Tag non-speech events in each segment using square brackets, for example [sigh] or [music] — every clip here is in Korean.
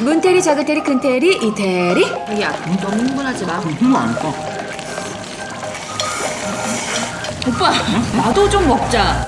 문테리, 작은테리, 큰테리, 이테리. 자기야, 너무 흥분하지 마. 힘도 안 써. 오빠, 나도 좀 먹자.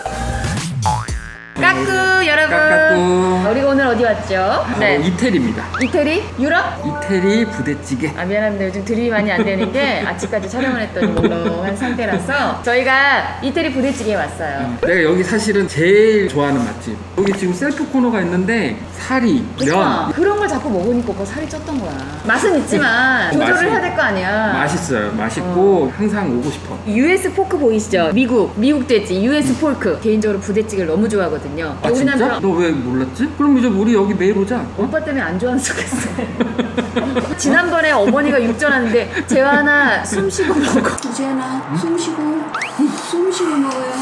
까꾸 여러분. 까까꾸. 우리가 오늘 어디 왔죠? 네. 어, 이태리입니다. 이태리? 유럽? 이태리 부대찌개. 아 미안합니다 요즘 드립이 많이 안 되는 게 아침까지 촬영을 했더니 몽롱한 상태라서 저희가 이태리 부대찌개에 왔어요 내가 여기 사실은 제일 좋아하는 맛집. 여기 지금 셀프 코너가 있는데 사리, 그쵸? 면 그런 걸 자꾸 먹으니까 오빠 살이 쪘던 거야 맛은 있지만 조절을 맛이- 해야 될 거 아니야 맛있어요. 맛있고 항상 오고 싶어. US 포크 보이시죠? 미국 미국 돼지 US 포크 개인적으로 부대찌개를 너무 좋아하거든요 아 우리 진짜? 남편 너 왜 몰랐지? 그럼 이제 우리 여기 매일 오자. 어? 오빠 때문에 안 좋아하는 척 했어 [laughs] 지난번에 어머니가 육전하는데 재환아 숨 쉬고 먹어 재환아 숨 쉬고 숨 쉬고 먹어요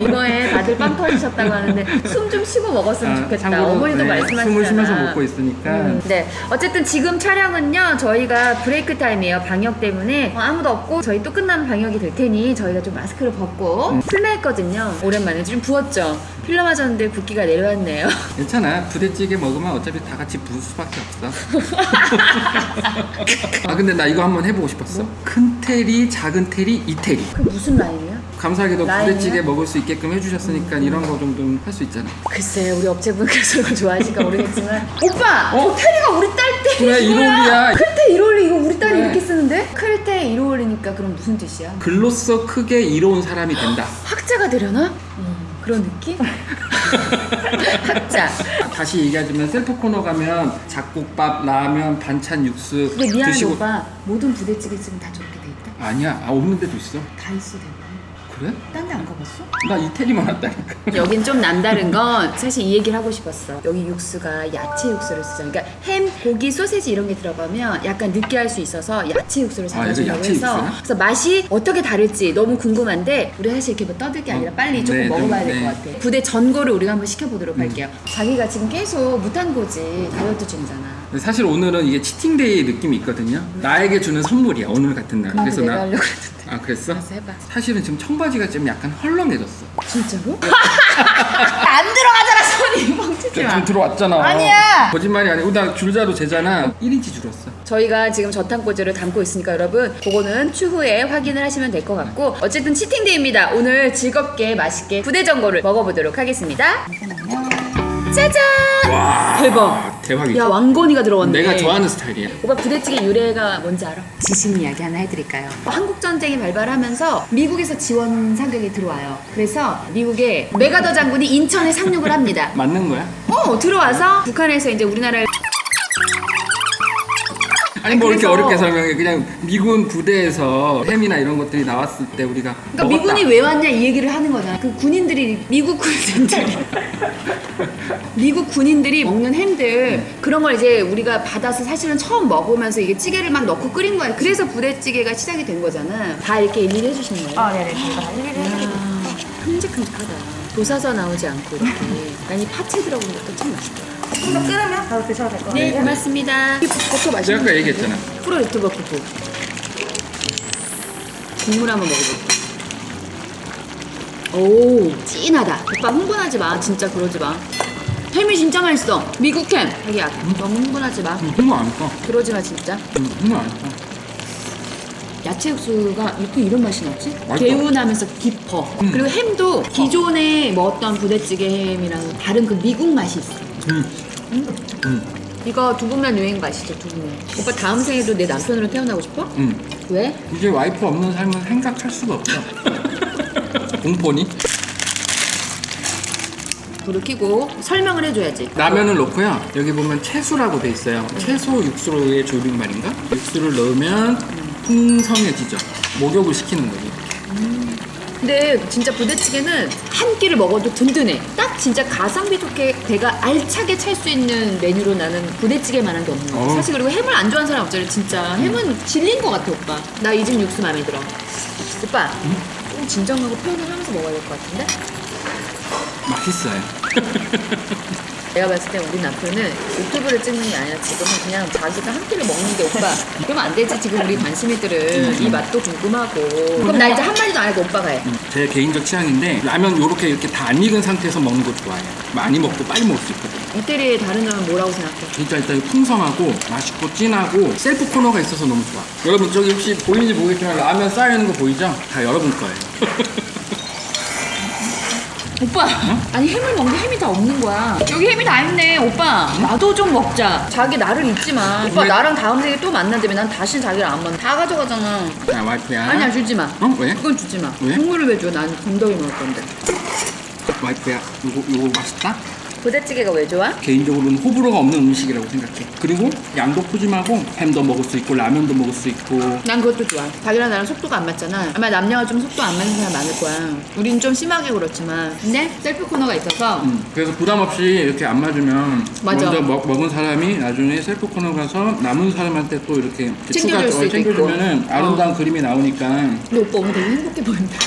이거에 다들 빵 터지셨다고 하는데 숨 좀 쉬고 먹었으면 아, 좋겠다 참고로, 어머니도 네, 말씀하시잖아 숨을 쉬면서 먹고 있으니까. 음, 네. 어쨌든 지금 촬영은요, 저희가 브레이크 타임이에요. 방역 때문에. 어, 아무도 없고, 저희 또 끝나면 방역이 될 테니, 저희가 좀 마스크를 벗고, 음. 풀메했거든요. 오랜만에. 좀 부었죠? 필러 맞았는데 붓기가 내려왔네요. [laughs] 괜찮아. 부대찌개 먹으면 어차피 다 같이 부을 수밖에 없어. [laughs] 아 근데 나 이거 한번 해보고 싶었어. 뭐? 큰 테리, 작은 테리, 이태리. 그 무슨 라인이야? 감사하게도 라인이요? 부대찌개 먹을 수 있게끔 해주셨으니까 이런 거 정도는 할 수 있잖아. 글쎄, 우리 업체분께서 좋아하실까 모르겠지만. [laughs] 오빠! 어? 테리가 우리 딸 때! 그래, 이롤리야. 클테 이롤리, 이거 우리 딸이 그래. 이렇게 쓰는데? 클테 이롤리니까 그럼 무슨 뜻이야? 글로써 크게 이로운 사람이 된다. [gasps] 학자가 되려나? 음, 그런 느낌? [laughs] 학자. 다시 얘기하자면 셀프 코너 가면 잡곡밥, 라면, 반찬, 육수 근데 미안해 드시고 오빠 모든 부대찌개 지금 다 있다? 아니야, 아 없는 데도 있어. 다 있어 대부분 그래? 딴데 안 가봤어? 나 이태리만 왔다니까. [laughs] 여긴 좀 남다른 건 사실 이 얘기를 하고 싶었어 여기 육수가 야채 육수를 쓰잖아 그러니까 햄, 고기, 소세지 이런 게 들어가면 약간 느끼할 수 있어서 야채 육수를 아, 이거 사가지고 야채 해서 육수야? 그래서 맛이 어떻게 다를지 너무 궁금한데 우리 사실 이렇게 뭐 떠들 게 아니라 어, 빨리 조금 네, 좀, 먹어봐야 될것 네. 음. 같아 부대 전골을 우리가 한번 시켜보도록 할게요 자기가 지금 계속 무탄고지 다이어트 중이잖아 사실 오늘은 이게 치팅데이 느낌이 있거든요. 나에게 주는 선물이야 오늘 같은 날. 나도 그래서 내가 나 하려고 그랬는데 아 그랬어? 알았어 해봐 사실은 지금 청바지가 좀 약간 헐렁해졌어. 진짜로? [laughs] 안 들어가잖아 손이 멍치지 좀, 마좀 들어왔잖아. 아니야! 거짓말이 아니고 나 줄자로 재잖아. 1인치 줄었어. 저희가 지금 저탄고지를 담고 있으니까 여러분 그거는 추후에 확인을 하시면 될 것 같고 어쨌든 치팅데이입니다 오늘 즐겁게 맛있게 부대전골을 먹어보도록 하겠습니다 짜잔 대박 아, 대박이지. 야 왕건이가 들어왔네 내가 좋아하는 스타일이야. 오빠 부대찌개 유래가 뭔지 알아? 지식 이야기 하나 해드릴까요? 한국 전쟁이 발발하면서 미국에서 지원 사격이 들어와요. 그래서 미국의 메가더 장군이 인천에 상륙을 합니다. 맞는 거야? 어 들어와서 북한에서 이제 우리나라를 아니 뭐 이렇게 그래서- 어렵게 설명해. 그냥 미군 부대에서 햄이나 이런 것들이 나왔을 때 우리가 그러니까 먹었다. 미군이 왜 왔냐 이 얘기를 하는 거잖아. 그 군인들이 미국 군인들이 [laughs] 미국 군인들이 먹는 햄들 그런 걸 이제 우리가 받아서 사실은 처음 먹으면서 이게 찌개를 막 넣고 끓인 거야. 그래서 부대찌개가 시작이 된 거잖아. 다 이렇게 일일이 해주시는 거예요. 아, 네네. 저희가 한 1일 해드리고. 큼직큼직하다. 도사져 나오지 않고 이렇게. 난이 파채 들어간 것도 참 맛있더라. 한번 끓으면 바로 드셔도 될 것 같아요. 네, 고맙습니다. 버터 제가 맛있는 아까 얘기했잖아. 프로 유튜버 부부. 국물 한번 먹어볼게. 오, 진하다. 오빠 흥분하지 마. 진짜 그러지 마. 햄이 진짜 맛있어. 미국 햄. 자기야, 너무 흥분하지 마. 음, 흥분 안 써. 그러지 마, 진짜. 음, 흥분 안 써. 야채 육수가 이렇게 이런 맛이 나지? 개운하면서 깊어. 음. 그리고 햄도 기존에 먹었던 부대찌개 햄이랑 다른 그 미국 맛이 있어. 음. 음. 이거 두부면 유행 맛이죠, 두부면. 오빠 다음 생에도 내 남편으로 태어나고 싶어? 음. 왜? 이제 와이프 없는 삶은 생각할 수가 없어. [laughs] 공포니? 불을 켜고 설명을 해줘야지. 라면을 넣고요. 여기 보면 채수라고 돼 있어요. 채소 육수로의 조림말인가? 육수를 넣으면 풍성해지죠. 목욕을 시키는 거지. 근데 진짜 부대찌개는 한 끼를 먹어도 든든해. 딱 진짜 가성비 좋게 배가 알차게 찰 수 있는 메뉴로 나는 부대찌개만한 게 없는 거. 어. 사실 그리고 햄을 안 좋아하는 사람 없잖아. 진짜 햄은 질린 것 같아 오빠. 나 이 집 육수 마음에 들어. 오빠 좀 진정하고 표현을 하면서 먹어야 될 것 같은데? 맛있어요. [laughs] 내가 봤을 때 우리 남편은 유튜브를 찍는 게 아니라 지금은 그냥 자기가 한 끼를 먹는 게 오빠 그러면 안 되지 지금 우리 관심이들은 이 맛도 궁금하고 그럼 나 이제 한마디도 안 하고 오빠가 해 음, 제 개인적 취향인데 라면 요렇게 이렇게 다 안 익은 상태에서 먹는 거 좋아해요. 많이 먹고 빨리 먹을 수 있거든. 이태리의 다른 점은 뭐라고 생각해? 진짜 일단 풍성하고 맛있고 진하고 셀프 코너가 있어서 너무 좋아. 여러분 저기 혹시 보이는지 모르겠지만 라면 쌓여있는 거 보이죠? 다 여러분 거예요. [laughs] 오빠 아니 햄을 먹는데 햄이 다 없는 거야 여기 햄이 다 있네 오빠 나도 좀 먹자 자기 나를 잊지 마 오빠 왜? 나랑 다음 생에 또 만난다며 난 다시 자기를 안 만나 다 가져가잖아 자 와이프야. 아니야 주지 마 어? 왜? 그건 주지 마 왜? 국물을 왜 줘? 난 건더기 먹을 건데 와이프야 요거 요거 맛있다? 부대찌개가 왜 좋아? 개인적으로는 호불호가 없는 음식이라고 생각해. 그리고 양도 푸짐하고 햄도 먹을 수 있고 라면도 먹을 수 있고 난 그것도 좋아 자기랑 나랑 속도가 안 맞잖아 아마 남녀가 좀 속도 안 맞는 사람 많을 거야 우린 좀 심하게 그렇지만 근데 셀프 코너가 있어서 음, 그래서 부담 없이 이렇게 안 맞으면 맞아. 먼저 먹, 먹은 사람이 나중에 셀프 코너 가서 남은 사람한테 또 이렇게 챙겨줄 추가- 수도 챙겨주면은 있고. 아름다운 그림이 나오니까 근데 오빠 오늘 되게 행복해 보인다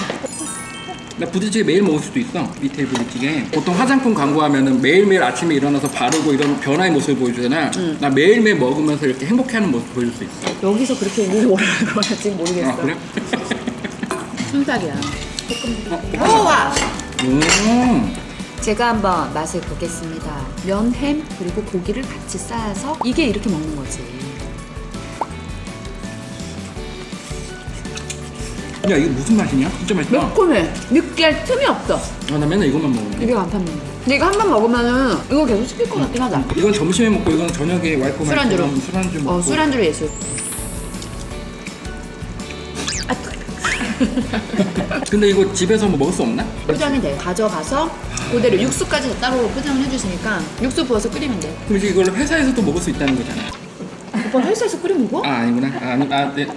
나 부대찌개 매일 먹을 수도 있어 이태리 부대찌개 보통 화장품 광고하면은 매일매일 아침에 일어나서 바르고 이런 변화의 모습을 보여주잖아 음. 나 매일매일 먹으면서 이렇게 행복해하는 모습 보여줄 수 있어 여기서 그렇게 우리를 뭐라는 거야 지금 모르겠어 아 그래? 순삭이야 어, 우와 음. 제가 한번 맛을 보겠습니다. 면, 햄, 그리고 고기를 같이 쌓아서 이게 이렇게 먹는 거지. 야 이게 무슨 맛이냐? 진짜 맛있다 매콤해. 느끼할 틈이 없어. 아, 나 맨날 이것만 먹는데 이게 간판인데. 근데 이거 한 번 먹으면은 이거 계속 시킬 것 같긴 하다. 이건 점심에 먹고 이건 저녁에 와이프 술안주로. 술안주 먹고 어, 술안주로 예술. [laughs] 근데 이거 집에서 뭐 먹을 수 없나? 포장이 돼. 가져가서 그대로 육수까지 따로 포장을 해주시니까 육수 부어서 끓이면 돼. 그럼 이제 이걸 회사에서도 먹을 수 있다는 거잖아 오빠 회사에서 끓여 먹어? 아 아니구나 아, 아니 아 네.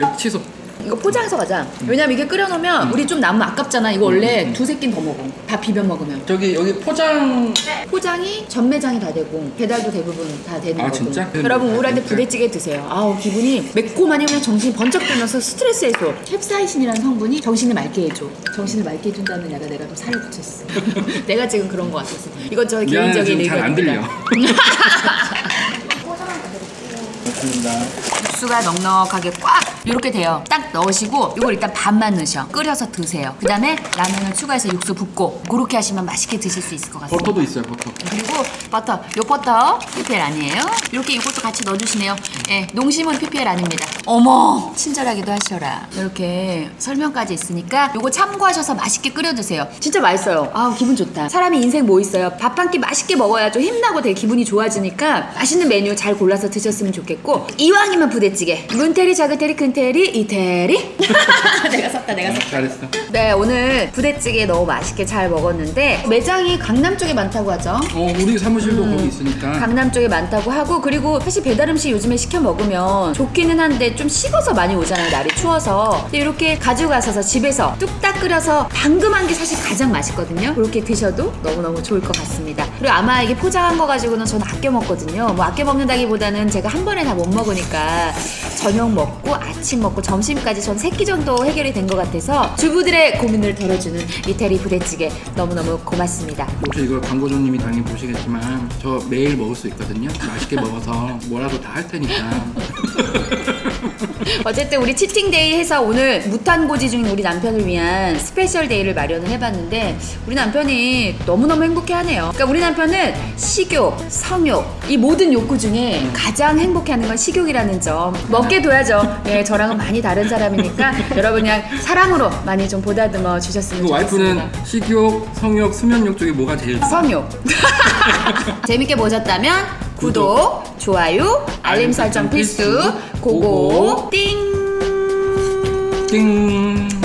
여기 취소 이거 포장해서 가자. 왜냐면 이게 끓여놓으면 우리 좀 남으면 아깝잖아. 이거 원래 음. 두세 끼는 더 먹어. 다 비벼 먹으면. 저기 여기 포장 포장이 전매장이 다 되고 배달도 대부분 다 되는 아, 거고. 진짜? 여러분 우울할 때 진짜? 부대찌개 드세요. 아우 기분이 매콤하니 그냥 정신이 번쩍 들면서 스트레스 해소. 캡사이신이라는 성분이 정신을 맑게 해줘. 정신을 맑게 해준다는 약가 내가 좀 살을 붙였어. [laughs] 내가 지금 그런 거 같았어. 이건 저 미안해 개인적인 지금 잘 안 들려 의견입니다. [laughs] 맞습니다 육수가 넉넉하게 꽉 이렇게 돼요. 딱 넣으시고 이걸 일단 반만 넣으셔. 끓여서 드세요. 그 다음에 라면을 추가해서 육수 붓고 그렇게 하시면 맛있게 드실 수 있을 것 같습니다. 버터도 있어요 버터 그리고 버터, 요 버터 PPL 아니에요. 이렇게 이것도 같이 넣어주시네요. 예, 농심은 PPL 아닙니다. 어머, 친절하기도 하셔라. 이렇게 설명까지 있으니까 요거 참고하셔서 맛있게 끓여 드세요. 진짜 맛있어요. 아, 기분 좋다. 사람이 인생 뭐 있어요? 밥 한 끼 맛있게 먹어야 좀 힘나고 되게 기분이 좋아지니까 맛있는 메뉴 잘 골라서 드셨으면 좋겠고 이왕이면 부대찌개. 문테리, 자그테리, 큰테리, 이태리. [laughs] 내가 샀다, 내가 샀다. 잘했어 네, 오늘 부대찌개 너무 맛있게 잘 먹었는데 매장이 강남 쪽에 많다고 하죠. 어 우리 사무실도 거기 있으니까 강남 쪽에 많다고 하고 그리고 사실 배달 음식 요즘에 시켜 먹으면 좋기는 한데 좀 식어서 많이 오잖아요 날이 추워서 근데 이렇게 가져가셔서 집에서 뚝딱 끓여서 방금 한 게 사실 가장 맛있거든요 그렇게 드셔도 너무너무 좋을 것 같습니다 그리고 아마 이게 포장한 거 가지고는 저는 아껴 먹거든요 뭐 아껴 먹는다기보다는 제가 한 번에 다 못 먹으니까 저녁 먹고 아침 먹고 점심까지 전 세 끼 정도 해결이 된 것 같아서 주부들의 고민을 덜어주는 이태리 부대찌개 너무너무 고맙습니다. 혹시 이걸 광고주님이 당연히 보시겠지만 저 매일 먹을 수 있거든요. 맛있게 먹어서 뭐라도 다할 테니까 [laughs] [laughs] 어쨌든 우리 치팅데이 해서 오늘 무탄고지 중인 우리 남편을 위한 스페셜 데이를 마련을 해봤는데 우리 남편이 너무너무 행복해하네요. 그러니까 우리 남편은 식욕, 성욕 이 모든 욕구 중에 가장 행복해하는 건 식욕이라는 점 먹게 둬야죠. 예, 저랑은 많이 다른 사람이니까 [laughs] 여러분 그냥 사랑으로 많이 좀 보다듬어 주셨으면 그 좋겠습니다. 와이프는 식욕, 성욕, 수면욕 중에 뭐가 제일 좋아? 성욕. [laughs] 재밌게 보셨다면 구독, 좋아요, 알림 설정 필수, 고고, 띵. 띵